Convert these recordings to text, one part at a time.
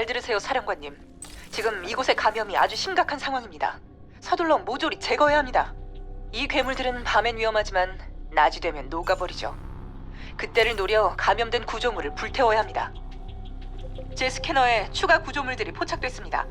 잘 들으세요, 사령관님. 지금 이곳의 감염이 아주 심각한 상황입니다. 서둘러 모조리 제거해야 합니다. 이 괴물들은 밤엔 위험하지만 낮이 되면 녹아버리죠. 그때를 노려 감염된 구조물을 불태워야 합니다. 제 스캐너에 추가 구조물들이 포착됐습니다.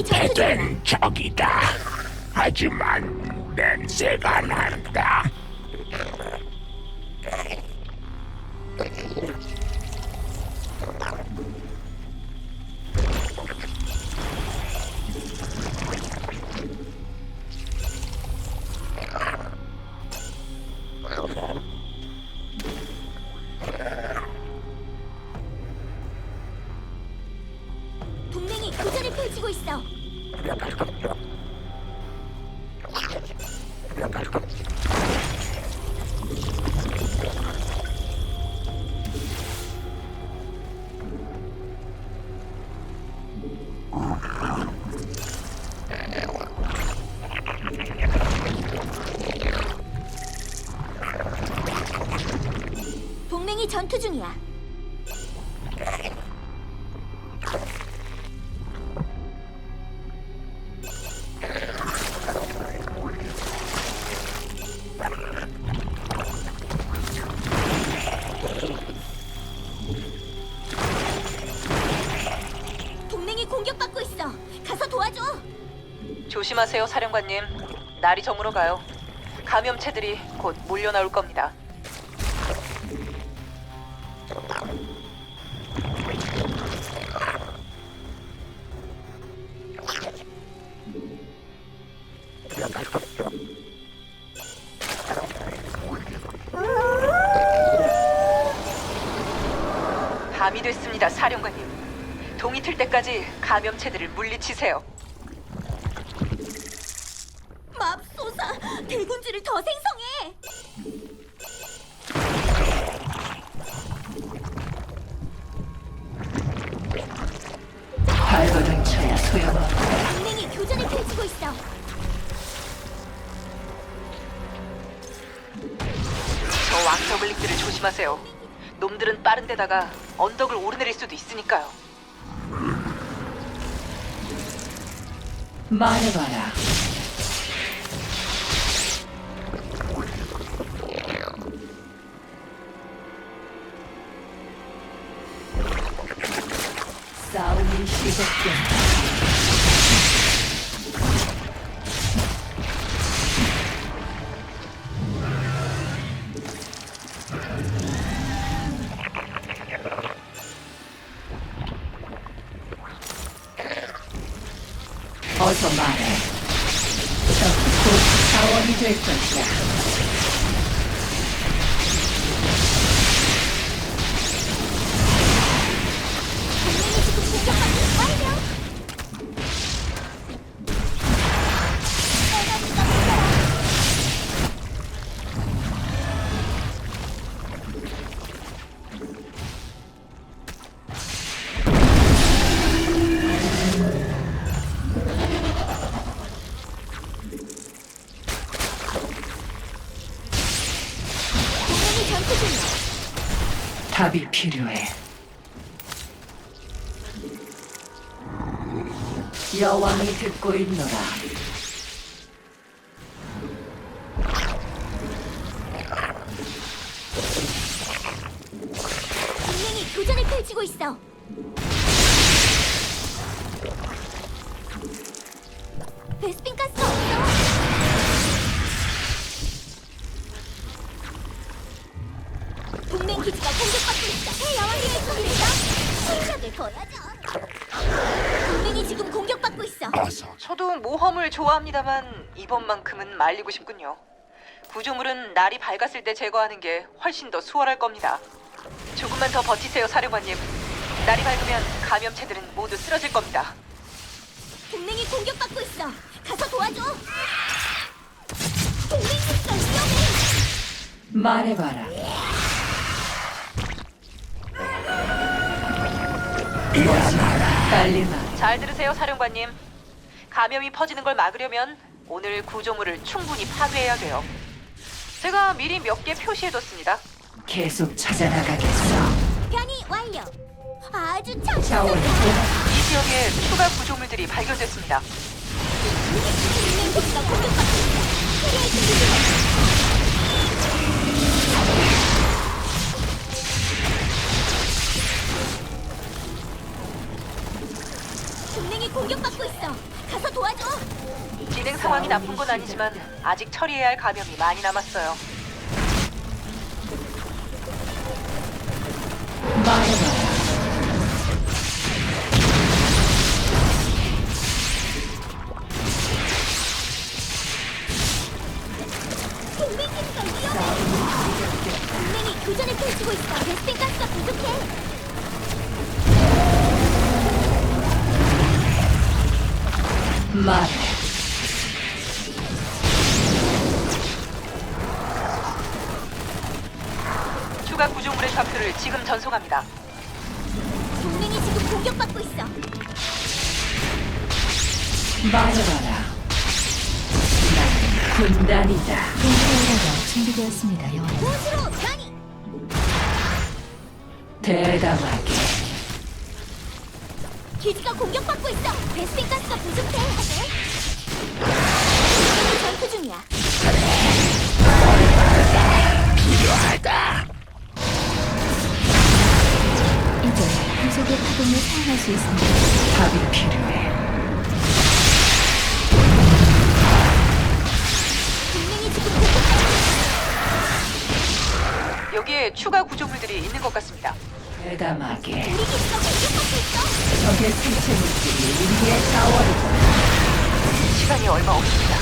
은폐된 적이다. 하지만 냄새가 난다. 전투 중이야. 동맹이 공격받고 있어. 가서 도와줘. 조심하세요, 사령관님. 날이 저물어 가요. 감염체들이 곧 몰려 나올 겁니다. 밤이 됐습니다, 사령관님. 동이 틀 때까지 감염체들을 물리치세요. 맙소사, 대군주를 더 생성해. 발버둥 쳐야 소용없고 동맹이 교전을 펼치고 있어. 저 왕저글릭들을 조심하세요. 놈들은 빠른 데다가 언덕을 오르내릴 수도 있으니까요. 말해봐라. 어서 말해. 적곧 자원 답이 필요해. 여왕이 듣고 있노라. 동맹이 교전을 펼치고 있어. 동맹 기지가 공격받고 있어. 새 여왕님의 손에서 실력을 보여줘. 동맹이 지금 공격받고 있어. 어서 저도 모험을 좋아합니다만 이번만큼은 말리고 싶군요. 구조물은 날이 밝았을 때 제거하는 게 훨씬 더 수월할 겁니다. 조금만 더 버티세요, 사령관님. 날이 밝으면 감염체들은 모두 쓰러질 겁니다. 동맹이 공격받고 있어. 가서 도와줘. 동맹 기지가 위험해. 말해봐라. 빨리 말. 잘 들으세요, 사령관님. 감염이 퍼지는 걸 막으려면 오늘 구조물을 충분히 파괴해야 돼요. 제가 미리 몇 개 표시해뒀습니다. 계속 찾아나가겠어. 변이 완료. 아주 참 자원 좋다. 이 지역에 추가 구조물들이 발견됐습니다. 동맹 기지가 공격받고. 동맹이 공격받고 있어. 가서 도와줘. 진행 상황이 나쁜 건 아니지만 아직 처리해야 할 감염이 많이 남았어요. 말해봐 추가 구조물의 좌표를 지금 전송합니다. 동맹이 지금 공격받고 있어. 말해봐라. 나는 군단이다. 준비되었습니다. 보스로 변이. 대담하게. 기지가 공격받고 있어. 베스핀 가스가 부족해. 동맹이 전투 중이야. 수 있습니다. 답이 필요해. 지금 여기에 추가 구조물들이 있는 것 같습니다. 대담하게. 우리 기지가 공격받고 있어. 적의 생체 물질이 우리의 자원이다. 시간이 얼마 없습니다.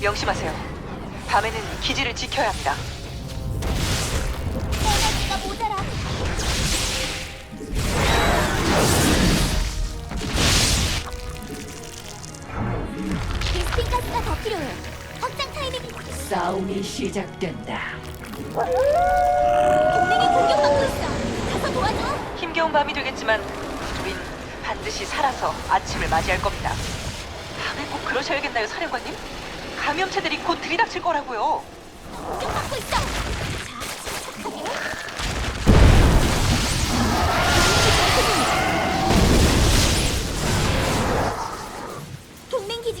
명심하세요. 밤에는 기지를 지켜야 합니다. 가스가 더 필요해. 확장 타이밍이 싸움이 시작된다. 동맹이 공격받고 있어. 가서 도와줘. 힘겨운 밤이 되겠지만 우린 반드시 살아서 아침을 맞이할 겁니다. 밤에 꼭 그러셔야겠나요, 사령관님? 감염체들이 곧 들이닥칠 거라고요. 공격받고 있어.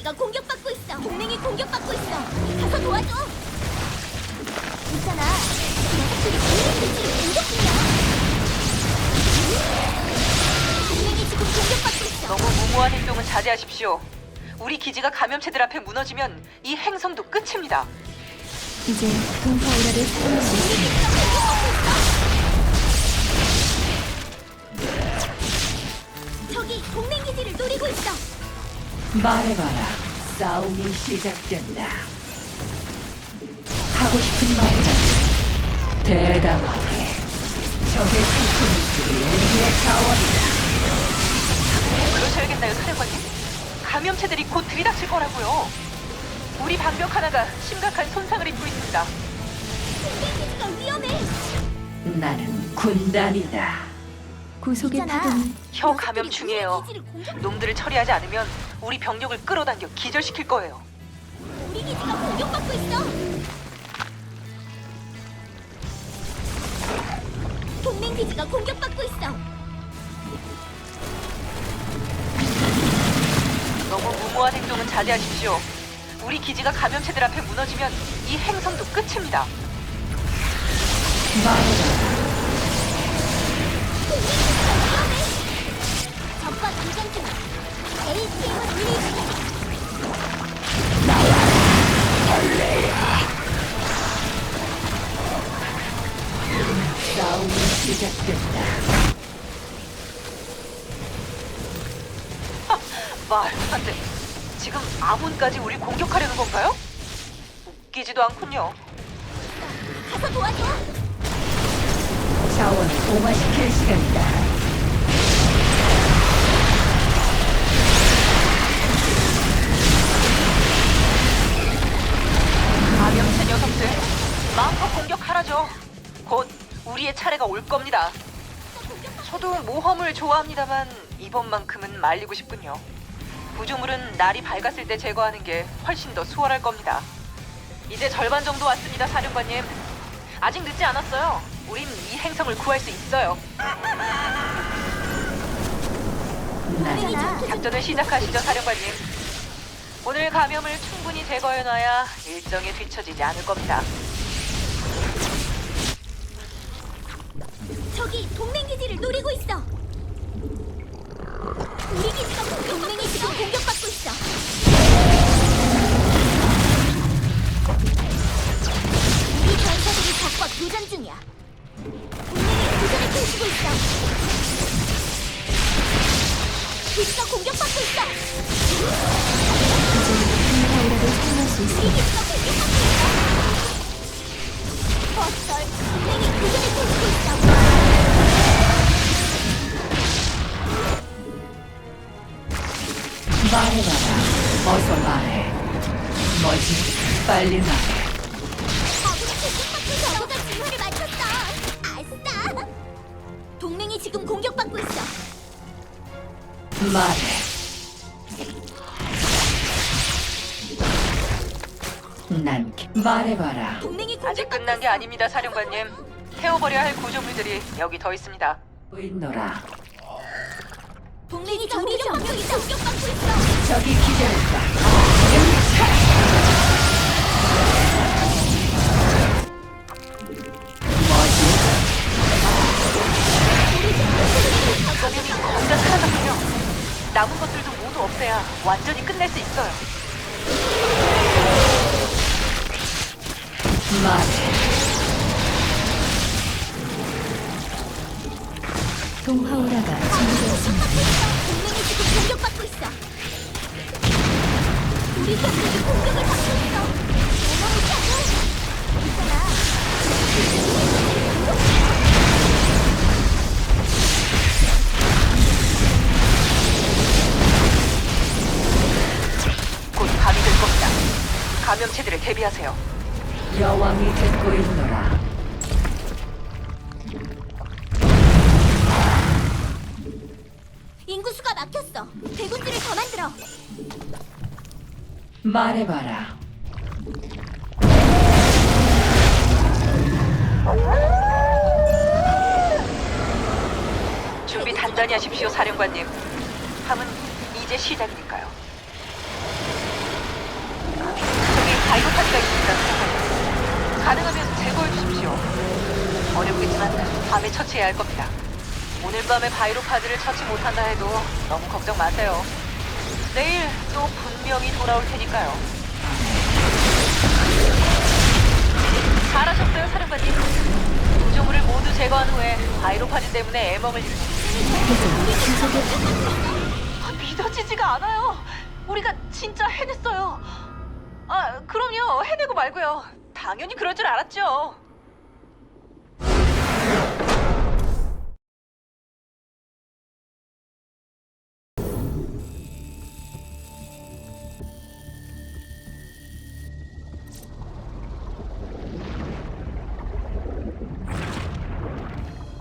기지가 공격받고 있어. 동맹이 공격받고 있어. 가서 도와줘. 있잖아. 녀석들이 동맹 기지를 공격 중이야. 동맹이 지금 공격받고 있어. 너무 무모한 행동은 자제하십시오. 우리 기지가 감염체들 앞에 무너지면 이 행성도 끝입니다. 이제 동파오라를 사용할 수 있어. 저기 동맹 기지를 노리고 있어. 말해봐라. 싸움이 시작된다. 하고 싶은 말이다. 대담하게. 적의 물질이 우리의 자원이다. 그러셔야겠나요, 사령관님? 감염체들이 곧 들이닥칠 거라고요. 우리 방벽 하나가 심각한 손상을 입고 있습니다. 나는 군단이다. 구속의 파동이 혀 감염 중이에요. 놈들을 처리하지 않으면 우리 병력을 끌어당겨 기절시킬 거예요. 우리 기지가 공격받고 있어. 동맹 기지가 공격받고 있어. 너무 무모한 행동은 자제하십시오. 우리 기지가 감염체들 앞에 무너지면 이 행성도 끝입니다. 돼. 지금 아몬까지 우리 공격하려는 건가요? 웃기지도 않군요. 가서 도와줘. 자원을 동화시킬 시간이다. 감염체 녀석들 마음껏 올 겁니다. 저도 모험을 좋아합니다만 이번만큼은 말리고 싶군요. 구조물은 날이 밝았을 때 제거하는 게 훨씬 더 수월할 겁니다. 이제 절반 정도 왔습니다, 사령관님. 아직 늦지 않았어요. 우린 이 행성을 구할 수 있어요. 작전을 시작하시죠, 사령관님. 오늘 감염을 충분히 제거해놔야 일정에 뒤처지지 않을 겁니다. 저기 동맹 기지를 노리고 있어. 우리 기지가 공격 동맹이 지금 공격받고 있어. 말해봐라. 어서 말해. 뭐지? 빨리 말해. 공격받고. 저가 진화를 맞췄다. 아싸. 동맹이 지금 공격받고 있어. 말해. 난 기- 말해봐라. 동맹이 공격받고 아직 끝난 게. 아닙니다, 사령관님. 태워버려야 할 구조물들이 여기 더 있습니다. 보인노라. 동맹이 있어. 공격받고 있어. 저기 기다렸다. 뭐지? 감염이 거의 다 사라졌군요. 남은 것들도 모두 없애야 완전히 끝낼 수 있어요. 말해. 동맹이 지금 공격받고 있어. 우리 기지들이 공격을 받고 있어. 어마무시 않아. 있잖아. 곧 밤이 될 겁니다. 감염체들을 대비하세요. 여왕이 듣고 있노라. 인구수가 막혔어. 대군주를 더 만들어. 말해봐라. 준비 단단히 하십시오, 사령관님. 함은 이제 시작이니까요. 저기 바이오타지가 있습니다, 사령관님. 가능하면 제거해 주십시오. 어렵겠지만 밤에 처치해야 할 겁니다. 오늘 밤에 바이로파즈를 처치 못한다 해도 너무 걱정 마세요. 내일 또 분명히 돌아올 테니까요. 잘하셨어요, 사령관님. 구조물을 모두 제거한 후에 바이로파즈 때문에 애먹을 일 아, 믿어지지가 않아요. 우리가 진짜 해냈어요. 아, 그럼요. 해내고 말고요. 당연히 그럴 줄 알았죠.